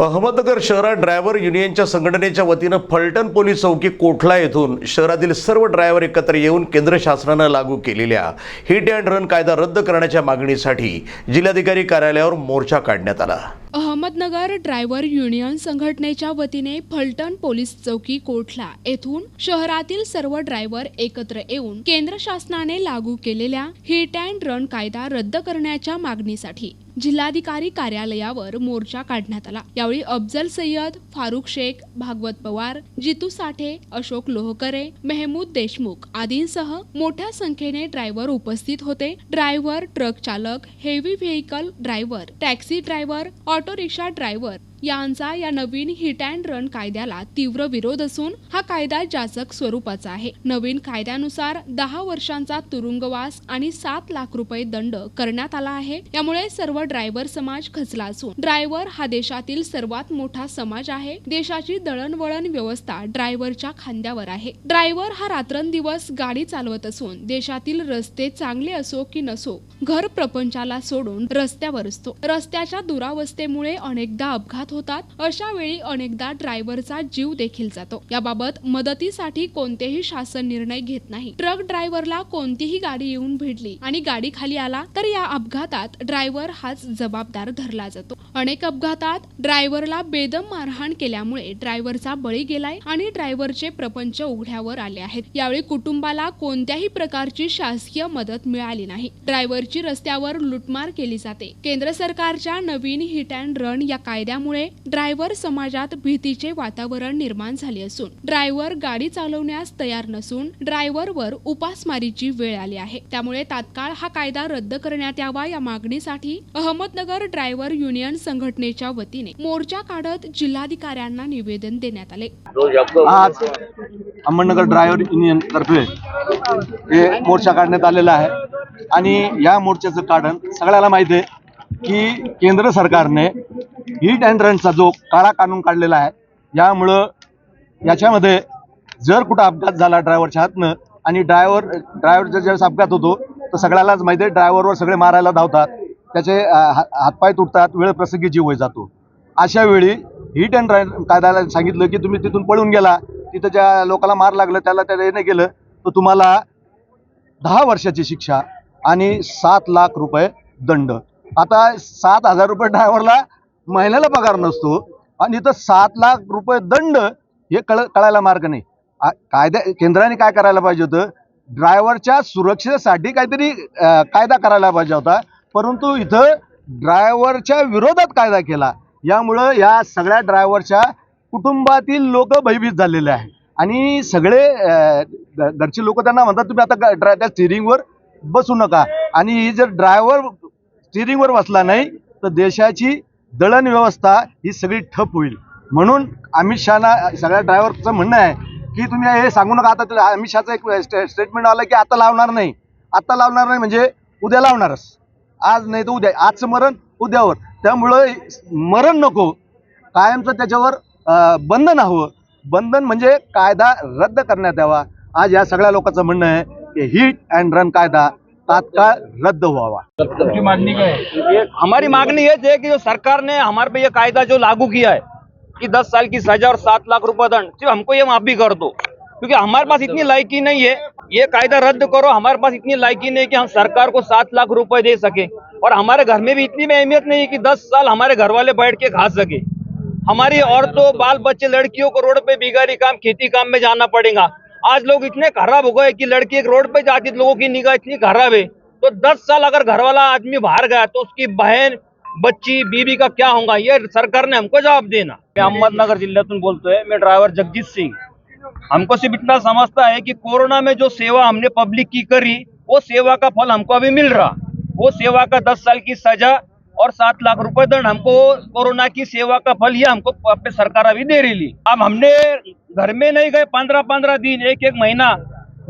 अहमदनगर शहरात ड्रायव्हर युनियनच्या संघटनेच्या वतीनं फलटण पोलीस चौकी कोठला येथून शहरातील सर्व ड्रायव्हर एकत्र येऊन केंद्र शासनानं लागू केलेल्या हिट अँड रन कायदा रद्द करण्याच्या मागणीसाठी जिल्हाधिकारी कार्यालयावर मोर्चा काढण्यात आला. अहमदनगर ड्रायव्हर युनियन संघटनेच्या वतीने फलटण पोलीस चौकी कोठला येथून शहरातील सर्व ड्रायव्हर एकत्र येऊन केंद्र शासनाने लागू केलेल्या हिट अँड रन कायदा रद्द करण्याच्या मागणीसाठी जिल्हाधिकारी कार्यालयावर मोर्चा काढण्यात आला. यावेळी अफजल सय्यद फारुख शेख भागवत पवार जितू साठे अशोक लोहकरे मेहमूद देशमुख आदींसह मोठ्या संख्येने ड्रायव्हर उपस्थित होते. ड्रायव्हर ट्रक चालक heavy vehicle driver taxi driver auto rickshaw driver यांचा या नवीन हिट अँड रन कायद्याला तीव्र विरोध असून हा कायदा जाचक स्वरूपाचा आहे. नवीन कायद्यानुसार दहा वर्षांचा तुरुंगवास आणि सात लाख रुपये दंड करण्यात आला आहे. यामुळे सर्व ड्रायव्हर समाज खचला असून ड्रायव्हर हा देशातील सर्वात मोठा समाज आहे. देशाची दळणवळण व्यवस्था ड्रायव्हरच्या खांद्यावर आहे. ड्रायव्हर हा रात्रंदिवस गाडी चालवत असून देशातील रस्ते चांगले असो की नसो घर प्रपंचाला सोडून रस्त्यावर असतो. रस्त्याच्या दुरावस्थेमुळे अनेकदा अपघात होतात अशा वेळी अनेकदा ड्रायव्हरचा जीव देखील जातो. याबाबत मदतीसाठी कोणतेही शासन निर्णय घेत नाही. ट्रक ड्रायव्हरला कोणतीही गाडी येऊन भिडली आणि गाडी खाली आला तर या अपघातात ड्रायव्हर हाच जबाबदार धरला जातो. अनेक अपघातात ड्रायव्हरला बेदम मारहाण केल्यामुळे ड्रायव्हरचा बळी गेलाय आणि ड्रायव्हरचे प्रपंच उघड्यावर आले आहेत. यावेळी कुटुंबाला कोणत्याही प्रकारची शासकीय मदत मिळाली नाही. ड्रायव्हरची रस्त्यावर लुटमार केली जाते. केंद्र सरकारच्या नवीन हिट अँड रन या कायद्यामुळे ड्रायव्हर समाजात भीतीचे वातावरण निर्माण झाले असून ड्रायव्हर गाडी चालवण्यास तयार नसून ड्रायव्हरवर उपासमारीची वेळ आली आहे. त्यामुळे तात्काळ हा कायदा रद्द करण्यात यावा या मागणीसाठी अहमदनगर ड्रायव्हर युनियन संघटनेच्या वतीने मोर्चा काढत जिल्हाधिकाऱ्यांना निवेदन देण्यात आले. आज अहमदनगर ड्रायव्हर युनियन तर्फे हे मोर्चा काढण्यात आलेला आहे. आणि या मोर्चाचं कारण सगळ्याला माहिती आहे की केंद्र सरकारने हिट अँड रनचा जो काळा कानून काढलेला आहे यामुळं याच्यामध्ये जर कुठं अपघात झाला ड्रायव्हरच्या हातनं आणि ड्रायव्हर ड्रायव्हरचा ज्यावेळेस अपघात होतो तर सगळ्यालाच माहिती आहे ड्रायव्हरवर सगळे मारायला धावतात त्याचे हा- हातपाय तुटतात वेळ प्रसंगी जीव होई जातो. अशा वेळी हिट अँड रन कायद्याला सांगितलं की तुम्ही तिथून पळून गेला तिथं ज्या लोकाला मार लागलं त्याला त्या येणं गेलं तर तुम्हाला दहा वर्षाची शिक्षा आणि सात लाख रुपये दंड. आता सात हजार रुपये ड्रायव्हरला महिन्याला पगार नसतो आणि इथं सात लाख रुपये दंड हे कळ कळायला मार्ग नाही. आ- कायद्या केंद्राने काय करायला पाहिजे होतं? ड्रायव्हरच्या सुरक्षेसाठी काहीतरी कायदा करायला पाहिजे होता. परंतु इथं ड्रायव्हरच्या विरोधात कायदा केला. यामुळं या सगळ्या ड्रायव्हरच्या कुटुंबातील लोक भयभीत झालेले आहे आणि सगळे घरचे लोक त्यांना म्हणतात तुम्ही आता ड्राय त्या स्टिअरिंगवर बसू नका. आणि ही जर ड्रायव्हर स्टिअरिंगवर बसला नाही तर देशाची दळण व्यवस्था ही सगळी ठप होईल. म्हणून अमित शहाना सगळ्या ड्रायव्हरचं म्हणणं आहे की तुम्ही हे सांगू नका आता अमित शहाचं एक स्टे- स्टेटमेंट आलं की आता लावणार नाही. आता लावणार नाही म्हणजे उद्या लावणारच. आज नाही तर उद्या. आजचं मरण उद्यावर. त्यामुळं मरण नको. कायमचं त्याच्यावर बंधन हवं. बंधन म्हणजे कायदा रद्द करण्यात यावा. आज या सगळ्या लोकांचं म्हणणं आहे की हिट अँड रन कायदा. तात्काळ रद्द व्हावा ये हमारी मांगनी ये है कि जो सरकार ने हमारे पे ये कायदा जो लागू किया है कि 10 साल की सजा और 7 लाख रुपए दंड सिर्फ़ हमको ये माफ़ी कर दो। क्योंकि हमारे पास इतनी लायकी नहीं है ये कायदा रद्द करो हमारे पास इतनी लायकी नहीं कि हम सरकार को सात लाख रुपए दे सके। और हमारे घर में भी इतनी भी अहमियत नहीं है कि दस साल हमारे घर वाले बैठ के खा सके। हमारी औरतों बाल बच्चे लड़कियों को रोड पे बिगारी काम खेती काम में जाना पड़ेगा। आज लोग इतने खराब हो गए कि लड़की एक रोड पे जाती है, लोगों की निगाह इतनी खराब है। तो दस साल अगर घर वाला आदमी बाहर गया तो उसकी बहन बच्ची बीबी का क्या होगा? ये सरकार ने हमको जवाब देना। मैं अहमदनगर जिल्ह्यातून बोलतोय मैं ड्राइवर जगजीत सिंह। हमको सिर्फ़ इतना समझता है कि कोरोना में जो सेवा हमने पब्लिक की करी वो सेवा का फल हमको अभी मिल रहा। वो सेवा का दस साल की सजा और सात लाख रुपए दंड हमको कोरोना की सेवा का फल ये हमको अपने सरकार अभी दे रही अब हमने घर में नहीं गए, पंद्रह पंद्रह दिन, एक एक महीना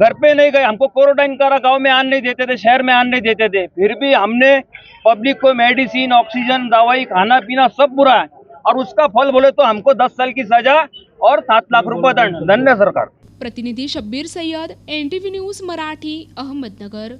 घर पे नहीं गए। हमको क्वारंटाइन करा, गाँव में आने नहीं देते थे, शहर में आने नहीं देते थे। फिर भी हमने पब्लिक को मेडिसिन ऑक्सीजन दवाई, खाना पीना सब बुरा है। और उसका फल बोले तो हमको दस साल की सजा और सात लाख रुपए दंड। धन्य सरकार। प्रतिनिधी शब्बीर सय्यद एनटीव्ही न्यूज़ मराठी, अहमदनगर।